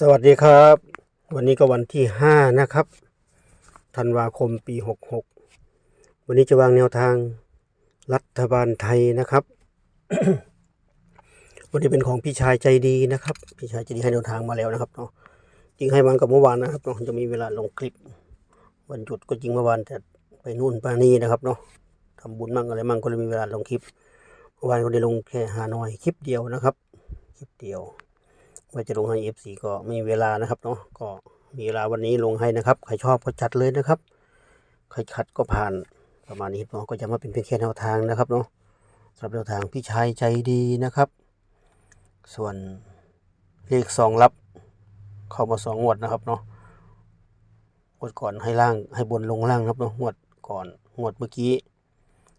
สวัสดีครับ วันนี้ก็วันที่ห้านะครับธันวาคมปีหกหกวันนี้จะวางแนวทางรัฐบาลไทยนะครับ วันนี้เป็นของพี่ชายใจดีนะครับ พี่ชายใจดีให้แนวทางมาแล้วนะครับเนาะจริงให้วันกับเมื่อวานนะครับเนาะจะมีเวลาลงคลิป วันหยุดก็จริงเมื่อวานแต่ไปนู่นไปนี่นะครับเนาะทำบุญมั่งอะไรมั่งก็เลยมีเวลาลงคลิปเมื่อวานก็ได้ลงแค่หาหน้อยคลิปเดียวนะครับ คลิปเดียว ว่าจะลงให้ F4 ก็มีเวลานะครับเนาะก็มีเวลาวันนี้ลงให้นะครับ ใครชอบก็จัดเลยนะครับ ใครขัดก็ผ่านประมาณนี้เนาะก็จะมาเป็นเพียงแค่แนวทางนะครับเนาะสำหรับแนวทางพี่ชายใจดีนะครับ ส่วนเลขสองรับเข้ามาสองงวดนะครับเนาะงวดก่อนให้ล่างให้บนลงล่างครับเนาะงวดก่อนงวดเมื่อกี้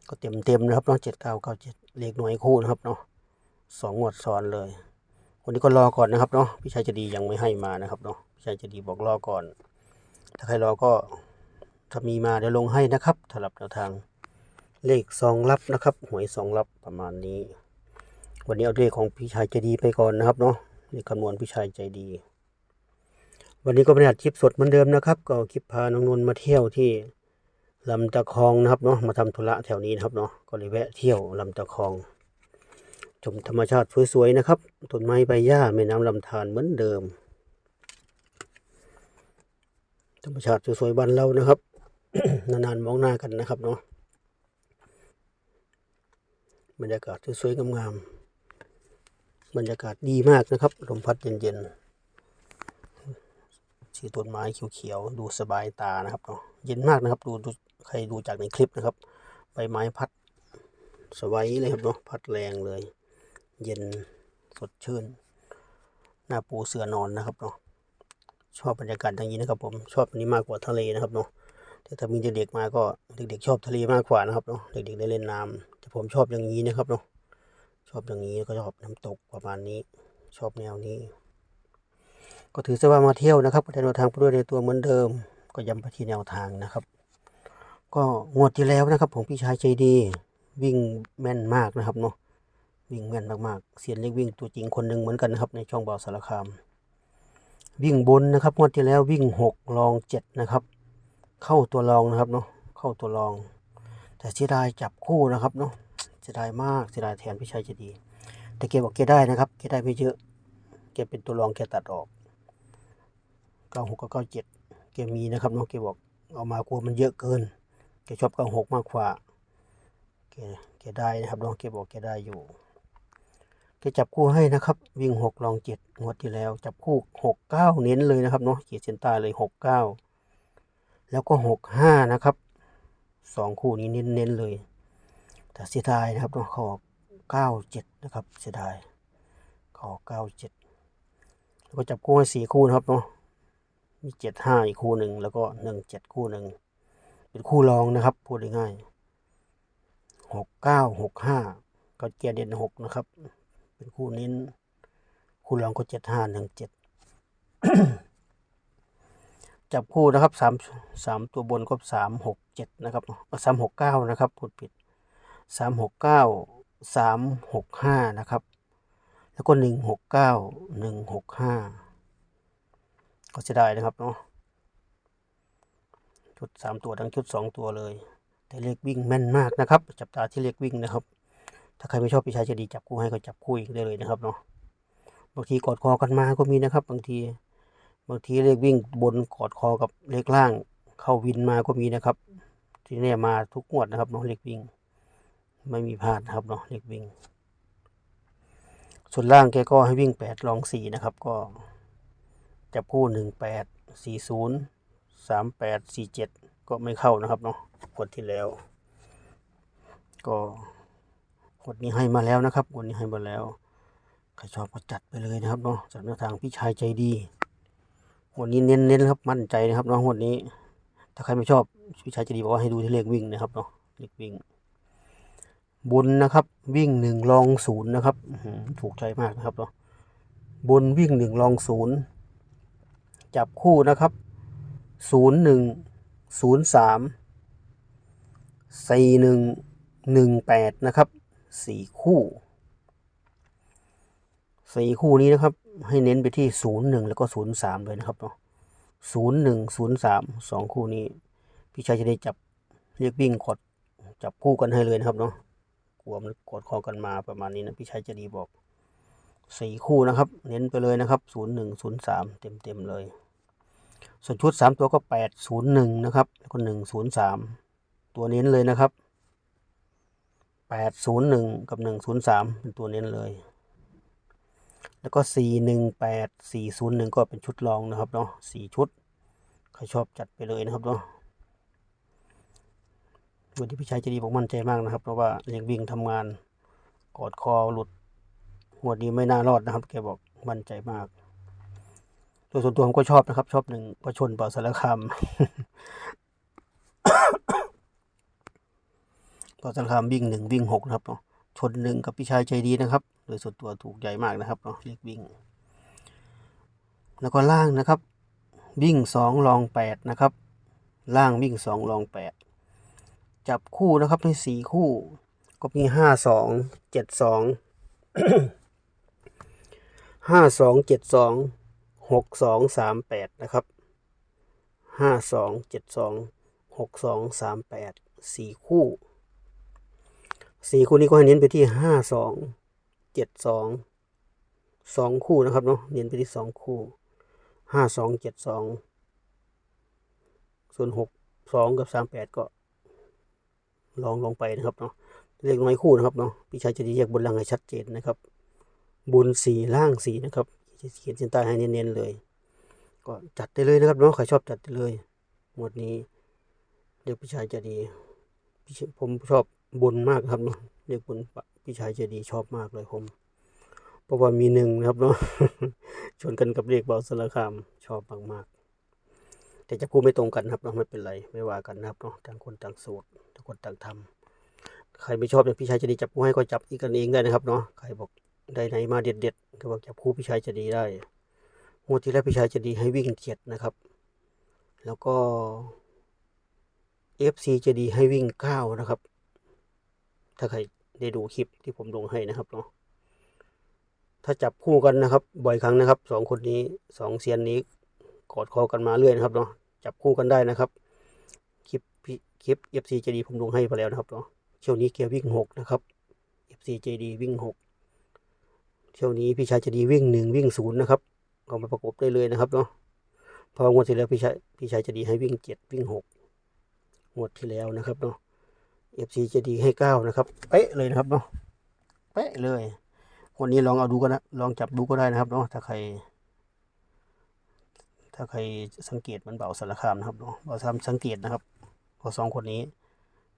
ก็เต็มเต็มนะครับเนาะเจ็ดเก้าเก้าเจ็ดเลขหน่วยคู่นะครับเนาะสองงวดซ้อนเลย วันนี้ก็รอก่อนนะครับเนาะพี่ชายจะดียังไม่ให้มานะครับเนาะพี่ชายจะดีบอกรอก่อน ถ้าใครรอก็ถ้ามีมาเดี๋ยวลงให้นะครับสำหรับแนวทางเลขซองลับนะครับหวยซองลับประมาณนี้ วันนี้เอาเลขของพี่ชายใจดีไปก่อนนะครับเนาะเลขคำนวณพี่ชายใจดี วันนี้ก็เป็นอัดคลิปสดเหมือนเดิมนะครับ ก็คลิปพาน้องนนท์มาเที่ยวที่ลำตะคองนะครับเนาะมาทำธุระแถวนี้นะครับเนาะก็เลยแวะเที่ยวลำตะคอง ชมธรรมชาติสวยๆนะครับต้นไม้ใบหญ้าแม่น้ำลำธารเหมือนเดิม ธรรมชาติสวยๆบ้านเรานะครับ นานๆมองหน้ากันนะครับเนาะบรรยากาศสวยๆงามๆบรรยากาศดีมากนะครับลมพัดเย็นๆสีต้นไม้เขียวๆดูสบายตานะครับเนาะเย็นมากนะครับ ดูดูใครดูจากในคลิปนะครับ ใบไม้พัดสวัยเลยครับเนาะพัดแรงเลย เย็นสดชื่น หน้าปูเสือนอนนะครับเนาะชอบบรรยากาศอย่างนี้นะครับผมชอบอันนี้มากกว่าทะเลนะครับเนาะแต่ถ้ามีเด็กๆมาก็เด็กๆชอบทะเลมากกว่านะครับเนาะเด็กๆได้เล่นน้ำแต่ผมชอบอย่างนี้นะครับเนาะชอบอย่างนี้ก็ชอบน้ำตกประมาณนี้ ชอบแนวนี้ ก็ถือซะว่ามาเที่ยวนะครับก็ได้แนวทางไปด้วยในตัวเหมือนเดิม ก็ย้ำไปที่แนวทางนะครับ ก็งวดที่แล้วนะครับผมพี่ชายใจดี วิ่งแม่นมากนะครับเนาะ วิ่งแม่นมากๆ เสียนเล็กวิ่งตัวจริงคนหนึ่งเหมือนกันนะครับในช่องเบาสารคาม วิ่งบนนะครับงวดที่แล้ววิ่งหกรองเจ็ดนะครับ เข้าตัวรองนะครับเนาะเข้าตัวรอง แต่เสียดายจับคู่นะครับเนาะเสียดายมากเสียดายแทนพี่ชัยจะดี แต่เกบอกเกได้นะครับเกได้ไม่เยอะเกเป็นตัวรองเกตัดออกเก้าหกกับเก้าเจ็ดเกมีนะครับเนาะเกบอกเอามากลัวมันเยอะเกินเกชอบเก้าหกมากกว่าเกเกได้นะครับเนาะเกบอกเกได้อยู่ ก็จับคู่ให้นะครับ วิ่งหกลองเจ็ดงวดที่แล้ว จับคู่หกเก้าเน้นเลยนะครับเนาะเขีดเส้นใต้เลยหกเก้าแล้วก็หกห้านะครับสองคู่นี้เน้นเน้นๆเลย แต่เสียดายนะครับเนาะขอเก้าเจ็ดนะครับเสียดายขอเก้าเจ็ดแล้วก็จับคู่ให้สี่คู่นะครับเนาะมีเจ็ดห้าอีกคู่หนึ่งแล้วก็หนึ่งเจ็ดคู่หนึ่งเป็นคู่รองนะครับพูดง่ายหกเก้าหกห้าก็เกียร์เด่นหกนะครับ เป็นคู่เน้น คู่รองก็เจ็ดห้าหนึ่งเจ็ดจับคู่นะครับสามสามตัวบนก็สามหกเจ็ดนะครับสามหกเก้านะครับพูดผิดสามหกเก้าสามหกห้านะครับ แล้วก็หนึ่งหกเก้าหนึ่งหกห้าก็จะได้นะครับเนาะชุดสามตัวทั้งชุดสองตัวเลย แต่เลขวิ่งแม่นมากนะครับ จับตาที่เลขวิ่งนะครับ ถ้าใครไม่ชอบพี่ชายจะดีจับคู่ให้ก็จับคู่อีกได้เลยนะครับเนาะบางทีกอดคอกันมาก็มีนะครับ บางที บางทีเลขวิ่งบนกอดคอกับเลขล่าง เข้าวินมาก็มีนะครับ ที่เนี่ยมาทุกงวดนะครับเนาะเลขวิ่ง ไม่มีพลาดนะครับเนาะเลขวิ่ง ส่วนล่างแกก็ให้วิ่งแปดลองสี่นะครับก็จับคู่หนึ่งแปดสี่ศูนย์สามแปดสี่เจ็ดก็ไม่เข้านะครับเนาะงวดที่แล้ว ก็ งวดนี้ให้มาแล้วนะครับงวดนี้ให้มาแล้ว ใครชอบก็จัดไปเลยนะครับเนาะสำหรับแนวทางพี่ชายใจดีวันนี้เน้นเน้นๆครับมั่นใจนะครับเนาะวันนี้ ถ้าใครไม่ชอบพี่ชายใจดีบอกว่าให้ดูที่เลขวิ่งนะครับเนาะเลขวิ่ง บนนะครับวิ่งหนึ่งลองศูนย์นะครับถูกใจมากนะครับเนาะบนวิ่งหนึ่งลองศูนย์จับคู่นะครับศูนย์หนึ่งศูนย์สามสี่หนึ่งหนึ่งแปดนะครับ สี่คู่สี่คู่นี้นะครับ ให้เน้นไปที่ศูนย์หนึ่งแล้วก็ศูนย์สามเลยนะครับเนาะศูนย์หนึ่งศูนย์สามสองคู่นี้ พี่ชายจะได้จับเรียกวิ่งกดจับคู่กันให้เลยนะครับเนาะกลัวมันกดคอกันมาประมาณนี้นะพี่ชายจะดีบอกสี่คู่นะครับ เน้นไปเลยนะครับศูนย์หนึ่งศูนย์สามเต็มเต็มเลย ส่วนชุดสามตัวก็แปดศูนย์หนึ่งนะครับแล้วก็หนึ่งศูนย์สามตัวเน้นเลยนะครับ แปดศูนย์หนึ่งกับหนึ่งศูนย์สามเป็นตัวเน้นเลย แล้วก็สี่หนึ่งแปดสี่ศูนย์หนึ่งก็เป็นชุดรองนะครับเนาะสี่ชุด ใครชอบจัดไปเลยนะครับเนาะวันที่พี่ชายจะดีผมมั่นใจมากนะครับ เพราะว่าเลี้ยงวิ่งทำงานกอดคอหลุดหัวดนี้ไม่น่ารอดนะครับแกบอกมั่นใจมาก โดยส่วนตัวผมก็ชอบนะครับ ชอบหนึ่งประชนเป่าสารคาม เป่าสารคามวิ่งหนึ่งวิ่งหกนะครับเนาะชนหนึ่งกับพี่ชายใจดีนะครับ โดยส่วนตัวถูกใหญ่มากนะครับเนาะเรียกวิ่ง แล้วก็ล่างนะครับ วิ่งสองลองแปดนะครับ ล่างวิ่งสองลองแปดจับคู่นะครับในสี่คู่ ก็มีห้าสองเจ็ดสองห้าสองเจ็ดสองหกสองสามแปดนะครับห้าสองเจ็ดสองหกสองสามแปดสี่คู่ สี่คู่นี้ก็ให้เน้นไปที่ห้าสองเจ็ดสองสองคู่นะครับเนาะเน้นไปที่สองคู่ห้าสองเจ็ดสองส่วนหกสองกับสามแปดก็ลองลงไปนะครับเนาะเลขน้อยคู่นะครับเนาะพี่ชายจะแยกบนล่างให้ชัดเจนนะครับ บนสี่ล่างสี่นะครับจะเขียนเส้นใต้ให้เน้นๆเลย ก็จัดได้เลยนะครับเนาะใครชอบจัดได้เลย หมวดนี้เรียกพี่ชายจะดีผมชอบ บนมากครับเนาะเรียกบนพี่ชายเจดีชอบมากเลยผมเพราะว่ามีหนึ่งนะครับเนาะชนกันกับเรียกเบาสารคามชอบมากๆแต่จะพูดไม่ตรงกันครับเนาะไม่เป็นไรไม่ว่ากันนะครับเนาะต่างคนต่างสูตรต่างคนต่างทำใครไม่ชอบเนี่ยพี่ชายจะดีจับคู่ให้ก็จับอีกกันเองได้นะครับเนาะใครบอกได้ไหนมาเด็ดๆก็บอกจับคู่พี่ชายจะดีได้งวดที่แล้วพี่ชายจะดีให้วิ่งเจ็ดนะครับ แล้วก็ FC จะดีให้วิ่งเก้านะครับ ถ้าใครได้ดูคลิปที่ผมลงให้นะครับเนาะถ้าจับคู่กันนะครับ บ่อยครั้งนะครับสองคนนี้สองเซียนนี้กอดคอกันมาเรื่อยนะครับเนาะจับคู่กันได้นะครับ คลิปคลิป FC เจดีผมลงให้ไปแล้วนะครับเนาะเที่ยวนี้เกียร์วิ่งหกนะครับ FC เจดีวิ่งหกเที่ยวนี้พี่ชายเจดีวิ่งหนึ่งวิ่งศูนย์นะครับเอามาประกบได้เลยนะครับเนาะพองวดที่แล้วพี่ชายพี่ชายเจดีให้วิ่งเจ็ดวิ่งหกงวดที่แล้วนะครับเนาะ FC เจดีให้เก้านะครับเป๊ะเลยนะครับเนาะเป๊ะเลยวันนี้ลองเอาดูก็นะลองจับดูก็ได้นะครับเนาะถ้าใคร ถ้าใครสังเกตมันเบาสารคามนะครับเนาะเบาทำสังเกตนะครับพอสองคนนี้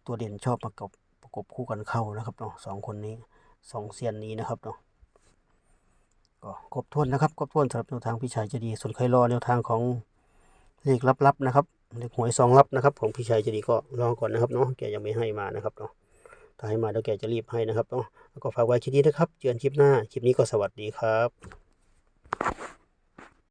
ตัวเด่นชอบประกบประกบคู่กันเข้านะครับเนาะสองคนนี้สองเซียนนี้นะครับเนาะก็ครบถ้วนนะครับครบถ้วนสำหรับแนวทางพี่ชายจะดีส่วนใครรอแนวทางของเลขลับๆนะครับ เลขหวยซองรับนะครับ ของพี่ชายจะดีก็รอก่อนนะครับเนาะแกยังไม่ให้มานะครับเนาะถ้าให้มาเดี๋ยวแกจะรีบให้นะครับเนาะแล้วก็ฝากไว้คลิปนี้นะครับเจอกันคลิปหน้าคลิปนี้ก็สวัสดีครับ